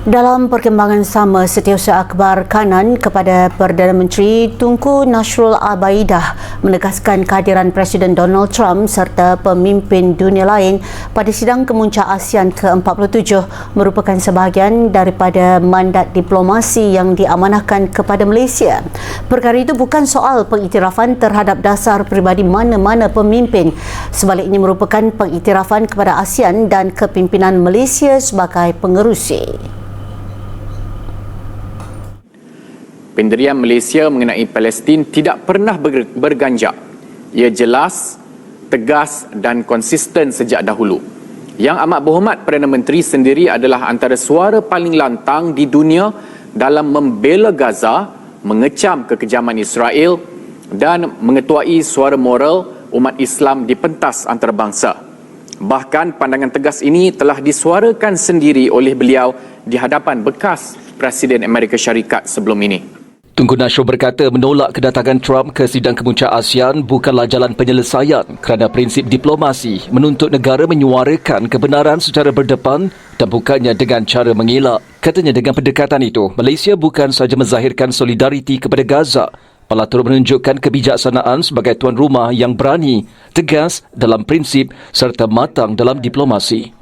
Dalam perkembangan sama, Setiausaha Akbar Kanan kepada Perdana Menteri Tunku Nasrul Abaidah menegaskan kehadiran Presiden Donald Trump serta pemimpin dunia lain pada sidang kemuncak ASEAN ke-47 merupakan sebahagian daripada mandat diplomasi yang diamanahkan kepada Malaysia. Perkara itu bukan soal pengiktirafan terhadap dasar peribadi mana-mana pemimpin. Sebaliknya merupakan pengiktirafan kepada ASEAN dan kepimpinan Malaysia sebagai pengerusi. Pendirian Malaysia mengenai Palestin tidak pernah berganjak. Ia jelas, tegas dan konsisten sejak dahulu. Yang amat berhormat Perdana Menteri sendiri adalah antara suara paling lantang di dunia dalam membela Gaza, mengecam kekejaman Israel dan mengetuai suara moral umat Islam di pentas antarabangsa. Bahkan pandangan tegas ini telah disuarakan sendiri oleh beliau di hadapan bekas Presiden Amerika Syarikat sebelum ini. Tunku Nasho berkata menolak kedatangan Trump ke sidang kemuncak ASEAN bukanlah jalan penyelesaian kerana prinsip diplomasi menuntut negara menyuarakan kebenaran secara berdepan dan bukannya dengan cara mengelak. Katanya dengan pendekatan itu, Malaysia bukan sahaja menzahirkan solidariti kepada Gaza, malah turut menunjukkan kebijaksanaan sebagai tuan rumah yang berani, tegas dalam prinsip serta matang dalam diplomasi.